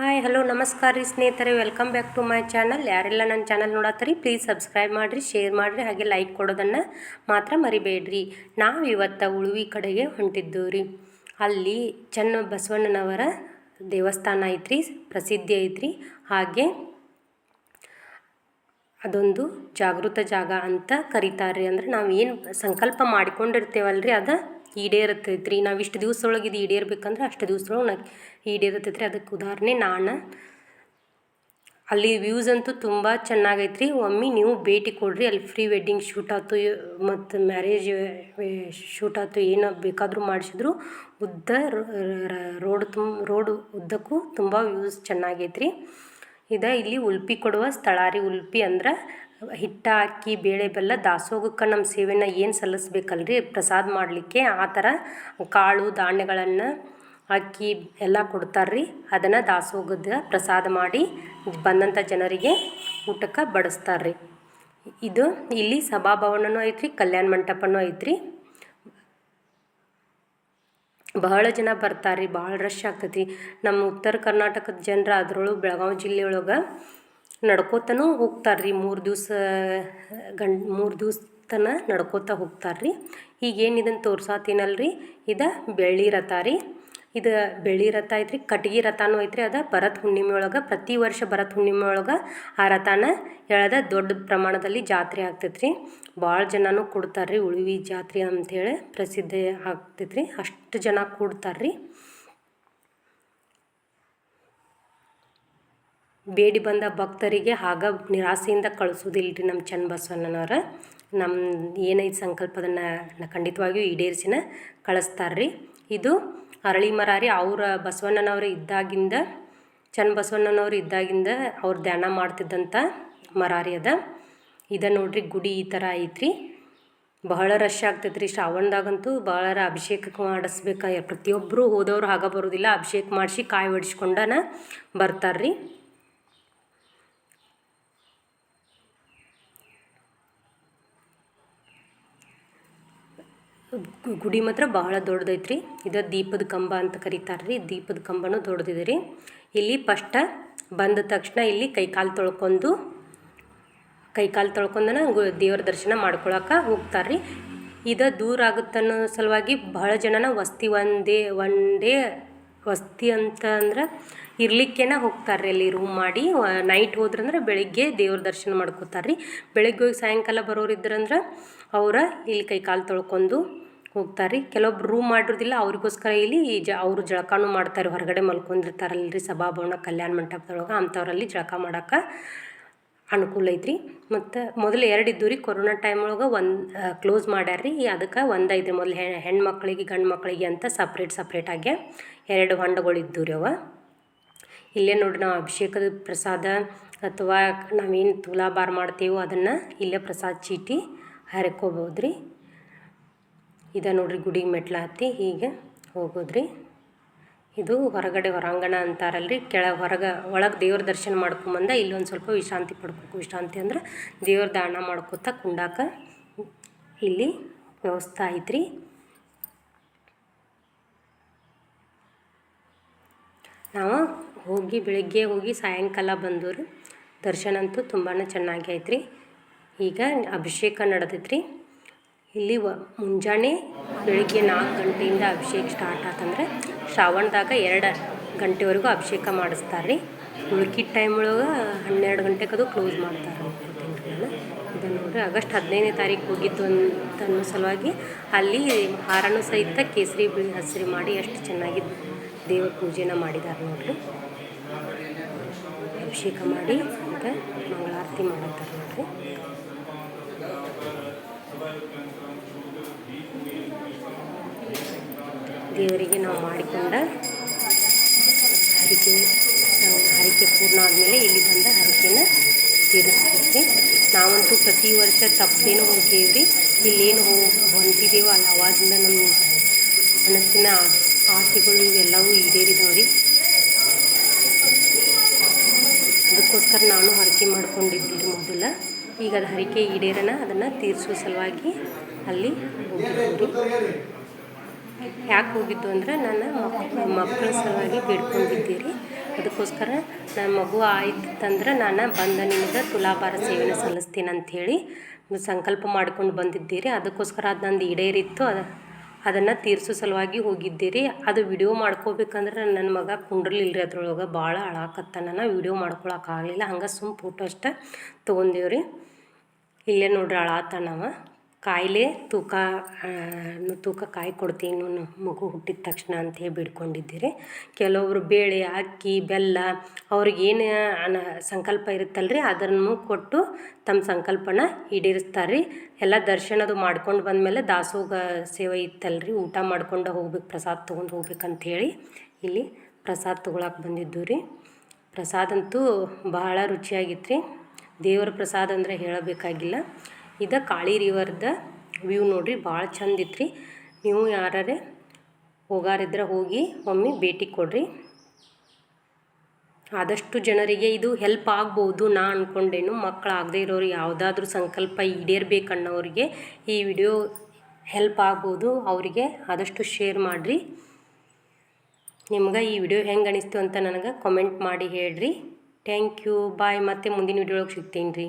Hi, hello, ನಮಸ್ಕಾರ ರೀ ಸ್ನೇಹಿತರೆ. Welcome back to my channel ಯಾರೆಲ್ಲ ನನ್ನ ಚಾನಲ್ ನೋಡತ್ತರಿ ಪ್ಲೀಸ್ ಸಬ್ಸ್ಕ್ರೈಬ್ ಮಾಡಿರಿ ಶೇರ್ ಮಾಡಿರಿ, ಹಾಗೆ ಲೈಕ್ ಕೊಡೋದನ್ನು ಮಾತ್ರ ಮರಿಬೇಡ್ರಿ. ನಾವು ಇವತ್ತು ಉಳುವಿ ಕಡೆಗೆ ಹೊಂಟಿದ್ದು ರೀ. ಅಲ್ಲಿ ಚನ್ನ ಬಸವಣ್ಣನವರ ದೇವಸ್ಥಾನ ಐತ್ರಿ, ಪ್ರಸಿದ್ಧಿ ಐತ್ರಿ. ಹಾಗೆ ಅದೊಂದು ಜಾಗೃತ ಜಾಗ ಅಂತ ಕರೀತಾರೆ ಅಂದ್ರೆ ನಾವು ಏನು ಸಂಕಲ್ಪ ಮಾಡಿಕೊಂಡಿರ್ತೇವಲ್ರಿ ಅದು? ಈಡೇರುತ್ತೈತೆ ರೀ ನಾವು ಇಷ್ಟು ದಿವಸದೊಳಗೆ ಇದು ಈಡೇರ್ಬೇಕಂದ್ರೆ ಅಷ್ಟು ದಿವ್ಸದೊಳಗೆ ನಾ ಈಡೇರುತ್ತೈತೆ ರೀ ಅದಕ್ಕೆ ಉದಾಹರಣೆ ನಾನು. ಅಲ್ಲಿ ವ್ಯೂಸ್ ಅಂತೂ ತುಂಬ ಚೆನ್ನಾಗೈತೆ ರೀ ಒಮ್ಮೆ ನೀವು ಭೇಟಿ ಕೊಡ್ರಿ, ಅಲ್ಲಿ ಫ್ರೀ ವೆಡ್ಡಿಂಗ್ ಶೂಟ್ ಆಯ್ತು, ಮತ್ತು ಮ್ಯಾರೇಜ್ ಶೂಟ್ ಆಯ್ತು, ಏನು ಬೇಕಾದರೂ ಮಾಡಿಸಿದ್ರು. ಉದ್ದ ರೋಡ್ ತುಂಬ ರೋಡ್ ಉದ್ದಕ್ಕೂ ತುಂಬ ವ್ಯೂಸ್ ಚೆನ್ನಾಗೈತೆ ರೀ ಇದು ಇಲ್ಲಿ ಉಲ್ಪಿ ಕೊಡುವ ಸ್ಥಳ ರೀ. ಉಲ್ಪಿ ಅಂದ್ರೆ ಹಿಟ್ಟ ಅಕ್ಕಿ ಬೇಳೆ ಬೆಲ್ಲ ದಾಸೋಗಕ್ಕೆ ನಮ್ಮ ಸೇವೆನ ಏನು ಸಲ್ಲಿಸ್ಬೇಕಲ್ರಿ? ಪ್ರಸಾದ ಮಾಡಲಿಕ್ಕೆ ಆ ಥರ ಕಾಳು, ಧಾನ್ಯಗಳನ್ನು ಅಕ್ಕಿ ಎಲ್ಲ ಕೊಡ್ತಾರೆ ರೀ ಅದನ್ನು ದಾಸೋಗದ ಪ್ರಸಾದ ಮಾಡಿ ಬಂದಂಥ ಜನರಿಗೆ ಊಟಕ್ಕೆ ಬಡಿಸ್ತಾರೆ ರೀ ಇದು ಇಲ್ಲಿ ಸಭಾಭವನನೂ ಐತ್ರಿ, ಕಲ್ಯಾಣ ಮಂಟಪನೂ ಐತ್ರಿ. ಬಹಳ ಜನ ಬರ್ತಾರೆ ರೀ ಭಾಳ ರಶ್ ಆಗ್ತೈತಿ ನಮ್ಮ ಉತ್ತರ ಕರ್ನಾಟಕದ ಜನರ ಅದರೊಳಗೆ ಬೆಳಗಾವಿ ಜಿಲ್ಲೆಯೊಳಗೆ ನಡ್ಕೋತನೂ ಹೋಗ್ತಾರೆ ರೀ ಮೂರು ದಿವಸ ಗಂ ಮೂರು ದಿವಸ ತನ ನಡ್ಕೋತ ಹೋಗ್ತಾರೆ ರೀ ಇದನ್ನು ಏನು ರೀ ಇದು ಬೆಳ್ಳಿ ರಥ ರೀ. ಇದು ಬೆಳ್ಳಿ ರಥ ಐತ್ರಿ, ಕಟ್ಗಿ ರಥನೂ ಐತ್ರಿ. ಅದು ಭರತ್ ಹುಣ್ಣಿಮೆ ಒಳಗೆ, ಪ್ರತಿ ವರ್ಷ ಭರತ್ ಹುಣ್ಣಿಮೆ ಒಳಗೆ ಆ ರಥನ ಎಳೆದ ದೊಡ್ಡ ಪ್ರಮಾಣದಲ್ಲಿ ಜಾತ್ರೆ ಆಗ್ತೈತೆ ರೀ ಭಾಳ ಜನನೂ ಕೊಡ್ತಾರೆ ರೀ ಉಳಿವಿ ಜಾತ್ರೆ ಅಂಥೇಳಿ ಪ್ರಸಿದ್ಧ ಆಗ್ತೈತೆ ರೀ ಅಷ್ಟು ಜನ ಕೂಡ್ತಾರೆ ರೀ ಬೇಡಿ ಬಂದ ಭಕ್ತರಿಗೆ ಆಗ ನಿರಾಸೆಯಿಂದ ಕಳಿಸೋದಿಲ್ಲ ರೀ ನಮ್ಮ ಚನ್ನಬಸವಣ್ಣನವ್ರ ನಮ್ಮ ಏನೈದು ಸಂಕಲ್ಪದನ್ನು ಖಂಡಿತವಾಗಿಯೂ ಈಡೇರಿಸಿನ ಕಳಿಸ್ತಾರೆ ರೀ ಇದು ಅರಳಿ ಮರಾರಿ ಅವರ ಬಸವಣ್ಣನವರು ಇದ್ದಾಗಿಂದ ಚನ್ನ ಬಸವಣ್ಣನವ್ರು ಇದ್ದಾಗಿಂದ ಅವ್ರು ಧ್ಯಾನ ಮಾಡ್ತಿದ್ದಂಥ ಮರಾರಿ ಅದ. ಇದ ನೋಡ್ರಿ ಗುಡಿ ಈ ಥರ ಐತ್ರಿ. ಬಹಳ ರಶ್ ಆಗ್ತೈತೆ ರೀ ಶ್ರಾವಣದಾಗಂತೂ ಭಾಳ ಅಭಿಷೇಕ ಮಾಡಿಸ್ಬೇಕು. ಪ್ರತಿಯೊಬ್ಬರು ಹೋದವ್ರು ಆಗ ಬರೋದಿಲ್ಲ. ಅಭಿಷೇಕ ಮಾಡಿಸಿ ಕಾಯಿ ಒಡಿಸ್ಕೊಂಡನ ಬರ್ತಾರೆ ಗುಡಿ ಮಾತ್ರ ಬಹಳ ದೊಡ್ಡದೈತ್ರಿ. ಇದು ದೀಪದ ಕಂಬ ಅಂತ ಕರೀತಾರೆ ರೀ ದೀಪದ ಕಂಬನೂ ದೊಡ್ಡದಿದೆ ರೀ. ಇಲ್ಲಿ ಫಸ್ಟ ಬಂದ ತಕ್ಷಣ ಇಲ್ಲಿ ಕೈಕಾಲು ತೊಳ್ಕೊಂಡು, ಕೈಕಾಲು ತೊಳ್ಕೊಂಡನ ದೇವರ ದರ್ಶನ ಮಾಡ್ಕೊಳಕ್ಕೆ ಹೋಗ್ತಾರೆ ರೀ ಇದು ದೂರ ಆಗುತ್ತನ್ನೋ ಸಲುವಾಗಿ ಬಹಳ ಜನನ ವಸ್ತಿ ಒಂದೇ ಒನ್ ವಸ್ತಿ ಅಂತ ಅಂದ್ರೆ ಇರ್ಲಿಕ್ಕೇನ ಹೋಗ್ತಾರೆ ರೀ ಅಲ್ಲಿ ರೂಮ್ ಮಾಡಿ ನೈಟ್ ಹೋದ್ರಂದ್ರೆ ಬೆಳಿಗ್ಗೆ ದೇವ್ರ ದರ್ಶನ ಮಾಡ್ಕೋತಾರೆ ರೀ ಬೆಳಿಗ್ಗೆ ಹೋಗಿ ಸಾಯಂಕಾಲ ಬರೋರು ಇದ್ರಂದ್ರೆ ಅವರ ಇಲ್ಲಿ ಕೈ ಕಾಲು ತೊಳ್ಕೊಂಡು ಹೋಗ್ತಾರೆ ರೀ ಕೆಲವೊಬ್ರು ರೂಮ್ ಮಾಡಿರೋದಿಲ್ಲ, ಅವ್ರಿಗೋಸ್ಕರ ಇಲ್ಲಿ ಜ, ಅವರು ಜಳಕಾನು ಮಾಡ್ತಾರೆ, ಹೊರಗಡೆ ಮಲ್ಕೊಂಡಿರ್ತಾರಲ್ಲ ರೀ ಸಭಾಭವನ ಕಲ್ಯಾಣ ಮಂಟಪದೊಳಗೆ. ಅಂಥವ್ರಲ್ಲಿ ಜಳಕ ಮಾಡೋಕೆ ಅನುಕೂಲ ಐತ್ರಿ. ಮತ್ತು ಮೊದಲು ಎರಡು ಇದ್ದು ರೀ, ಕೊರೋನಾ ಟೈಮ್ ಒಳಗೆ ಒಂದು ಕ್ಲೋಸ್ ಮಾಡ್ಯಾರ ರೀ ಅದಕ್ಕೆ ಒಂದು ಮೊದಲು ಹೆಣ್ಣು ಹೆಣ್ಮಕ್ಳಿಗೆ ಗಂಡು ಮಕ್ಕಳಿಗೆ ಅಂತ ಸಪ್ರೇಟ್ ಸಪ್ರೇಟಾಗೆ ಎರಡು ಹೊಂಡಗಳು ಇದ್ದು ರೀ ಅವ. ಇಲ್ಲೇ ನೋಡ್ರಿ ನಾವು ಅಭಿಷೇಕದ ಪ್ರಸಾದ ಅಥವಾ ನಾವೇನು ತುಲಾಭಾರ ಮಾಡ್ತೀವೋ ಅದನ್ನು ಇಲ್ಲೇ ಪ್ರಸಾದ ಚೀಟಿ ಹರ್ಕೋಬೋದು ರೀ ಇದು ನೋಡ್ರಿ ಗುಡಿಗೆ ಮೆಟ್ಲ ಹತ್ತಿ ಹೀಗೆ ಹೋಗೋದ್ರಿ. ಇದು ಹೊರಗಡೆ ಹೊರಾಂಗಣ ಅಂತಾರಲ್ರಿ, ಕೆಳ ಹೊರಗೆ ಒಳಗೆ ದೇವ್ರ ದರ್ಶನ ಮಾಡ್ಕೊಂಬಂದ ಇಲ್ಲೊಂದು ಸ್ವಲ್ಪ ವಿಶ್ರಾಂತಿ ಪಡ್ಬೇಕು ವಿಶ್ರಾಂತಿ ಅಂದ್ರೆ ದೇವ್ರ ದಾನ ಮಾಡ್ಕೋತ ಕುಂಡಾಕ ಇಲ್ಲಿ ವ್ಯವಸ್ಥೆ ಐತ್ರಿ. ನಾವು ಹೋಗಿ ಬೆಳಿಗ್ಗೆ ಹೋಗಿ ಸಾಯಂಕಾಲ ಬಂದವರು ದರ್ಶನ ಅಂತೂ ತುಂಬಾ ಚೆನ್ನಾಗಿ ರೀ ಈಗ ಅಭಿಷೇಕ ನಡೆದೈತ್ರಿ. ಇಲ್ಲಿ ವ, ಮುಂಜಾನೆ ಬೆಳಿಗ್ಗೆ ನಾಲ್ಕು ಗಂಟೆಯಿಂದ ಅಭಿಷೇಕ ಸ್ಟಾರ್ಟ್ ಆತಂದ್ರೆ ಶ್ರಾವಣದಾಗ ಎರಡು ಗಂಟೆವರೆಗೂ ಅಭಿಷೇಕ ಮಾಡಿಸ್ತಾರೆ ರೀ ಉಳ್ಕಿದ ಟೈಮ್ ಒಳಗೆ ಹನ್ನೆರಡು ಗಂಟೆಗೆ ಅದು ಕ್ಲೋಸ್ ಮಾಡ್ತಾರೆ ಇದನ್ನು ನೋಡ್ರಿ, ಆಗಸ್ಟ್ ಹದಿನೈದನೇ ತಾರೀಕು ಹೋಗಿದ್ದು ಅಂತ ಅನ್ನೋ ಸಲುವಾಗಿ ಅಲ್ಲಿ ಹಾರನೂ ಸಹಿತ ಕೇಸರಿ ಬಿಳಿ ಹಸಿರು ಮಾಡಿ ಎಷ್ಟು ಚೆನ್ನಾಗಿ ದೇವ ಪೂಜೆನ ಮಾಡಿದ್ದಾರೆ ನೋಡ್ರಿ. ಅಭಿಷೇಕ ಮಾಡಿ ಮತ್ತು ಮಂಗಳಾರತಿ ಮಾಡುತ್ತಾರೆ ನೋಡ್ರಿ ದೇವರಿಗೆ ನಾವು ಮಾಡಿಕೊಂಡ ಹರಿಕೆ ಹರಿಕೆ ಪೂರ್ಣ ಆದಮೇಲೆ ಇಲ್ಲಿ ಬಂದ ಹರಿಕೆನ ತೀರಿಸ್ತೀವಿ. ನಾವಂತೂ ಪ್ರತಿ ವರ್ಷ ತಪ್ಪದೇನು ಹೋಗ್ತೀವಿ ಇಲ್ಲೇನು ಹೋಗಿ ಹೊಂಟಿದ್ದೀವೋ ಅಲ್ಲಿ ಅವಾಗಿಂದ ನಮ್ಮ ಮನಸ್ಸಿನ ಆಸೆಗಳು ಇವೆಲ್ಲವೂ ಈಡೇರಿದವ್ರಿ. ಅದಕ್ಕೋಸ್ಕರ ನಾನು ಹರಕೆ ಮಾಡ್ಕೊಂಡಿದ್ದೀರಿ ಮೊದಲು. ಈಗ ಅದು ಹರಿಕೆ ಈಡೇರನ, ಅದನ್ನು ತೀರಿಸೋ ಸಲುವಾಗಿ ಅಲ್ಲಿ ಹೋಗಿದ್ದು ಯಾಕೆ ಹೋಗಿದ್ದು ಅಂದ್ರೆ ನಾನು ಮಕ್ಕಳ ಸಲುವಾಗಿ ಬೇಡ್ಕೊಂಡಿದ್ದೀರಿ. ಅದಕ್ಕೋಸ್ಕರ ನನ್ನ ಮಗು ಆಯ್ತಂದ್ರೆ ನಾನು ಬಂದ ನಿಮಗೆ ತುಲಾಭಾರ ಸೇವೆನ ಸಲ್ಲಿಸ್ತೀನಿ ಅಂಥೇಳಿ ಸಂಕಲ್ಪ ಮಾಡ್ಕೊಂಡು ಬಂದಿದ್ದೀರಿ. ಅದಕ್ಕೋಸ್ಕರ ಅದು ನಂದು ಈಡೇರಿತ್ತು. ಅದ ಅದನ್ನು ತೀರಿಸೋ ಸಲುವಾಗಿ ಹೋಗಿದ್ದೆ ರೀ ಅದು ವಿಡಿಯೋ ಮಾಡ್ಕೋಬೇಕಂದ್ರೆ ನನ್ನ ಮಗ ಕುಂಡ್ರಲಿಲ್ಲ ರೀ ಅದ್ರೊಳಗೆ. ಭಾಳ ಅಳಾಕತ್ತಾನ. ವಿಡಿಯೋ ಮಾಡ್ಕೊಳಕ್ಕಾಗಲಿಲ್ಲ ಹಂಗೆ ಸುಮ್ಮ ಫೋಟೋ ಅಷ್ಟೇ ತೊಗೊಂಡೇವ್ರಿ. ಇಲ್ಲೇ ನೋಡ್ರಿ ಅಳಾತಾನವ ಕಾಯಿಲೆ ತೂಕ ತೂಕ ಕಾಯಿ ಕೊಡ್ತೀನಿ ಮಗು ಹುಟ್ಟಿದ ತಕ್ಷಣ ಅಂತ ಹೇಳಿ ಬಿಡ್ಕೊಂಡಿದ್ದೀರಿ. ಕೆಲವೊಬ್ರು ಬೇಳೆ ಅಕ್ಕಿ ಬೆಲ್ಲ ಅವ್ರಿಗೇನು ಅನ ಸಂಕಲ್ಪ ಇರುತ್ತಲ್ರಿ, ಅದನ್ನು ಕೊಟ್ಟು ತಮ್ಮ ಸಂಕಲ್ಪನ ಈಡೇರಿಸ್ತಾರೆ ರೀ ಎಲ್ಲ ದರ್ಶನದು ಮಾಡ್ಕೊಂಡು ಬಂದಮೇಲೆ ದಾಸೋಗ ಸೇವೆ ಇತ್ತಲ್ರಿ, ಊಟ ಮಾಡ್ಕೊಂಡು ಹೋಗ್ಬೇಕು, ಪ್ರಸಾದ ತೊಗೊಂಡು ಹೋಗ್ಬೇಕಂತ ಹೇಳಿ ಇಲ್ಲಿ ಪ್ರಸಾದ ತೊಗೊಳಕ್ಕೆ ಬಂದಿದ್ದು ರೀ. ಪ್ರಸಾದಂತೂ ಬಹಳ ರುಚಿಯಾಗಿತ್ತು ರೀ ದೇವರ ಪ್ರಸಾದ ಅಂದರೆ ಹೇಳಬೇಕಾಗಿಲ್ಲ. ಇದು ಕಾಳಿ ರಿವರ್ದ ವ್ಯೂ ನೋಡ್ರಿ, ಭಾಳ ಚಂದ ಇತ್ತು ರೀ ನೀವು ಯಾರೇ ಹೋಗಾರಿದ್ರೆ ಹೋಗಿ ಒಮ್ಮೆ ಭೇಟಿ ಕೊಡ್ರಿ. ಆದಷ್ಟು ಜನರಿಗೆ ಇದು ಹೆಲ್ಪ್ ಆಗ್ಬೋದು ನಾ ಅಂದ್ಕೊಂಡೇನು ಮಕ್ಕಳಾಗದೇ ಇರೋರು ಯಾವುದಾದ್ರೂ ಸಂಕಲ್ಪ ಈಡೇರ್ಬೇಕನ್ನೋರಿಗೆ ಈ ವಿಡಿಯೋ ಹೆಲ್ಪ್ ಆಗ್ಬೋದು, ಅವರಿಗೆ ಆದಷ್ಟು ಶೇರ್ ಮಾಡಿರಿ. ನಿಮ್ಗೆ ಈ ವಿಡಿಯೋ ಹೆಂಗೆ ಅನಿಸ್ತು ಅಂತ ನನಗೆ ಕಮೆಂಟ್ ಮಾಡಿ ಹೇಳ್ರಿ. ಥ್ಯಾಂಕ್ ಯು ಬಾಯ್ ಮತ್ತೆ ಮುಂದಿನ ವಿಡಿಯೋ ಒಳಗೆ ಸಿಗ್ತೀನಿ ರೀ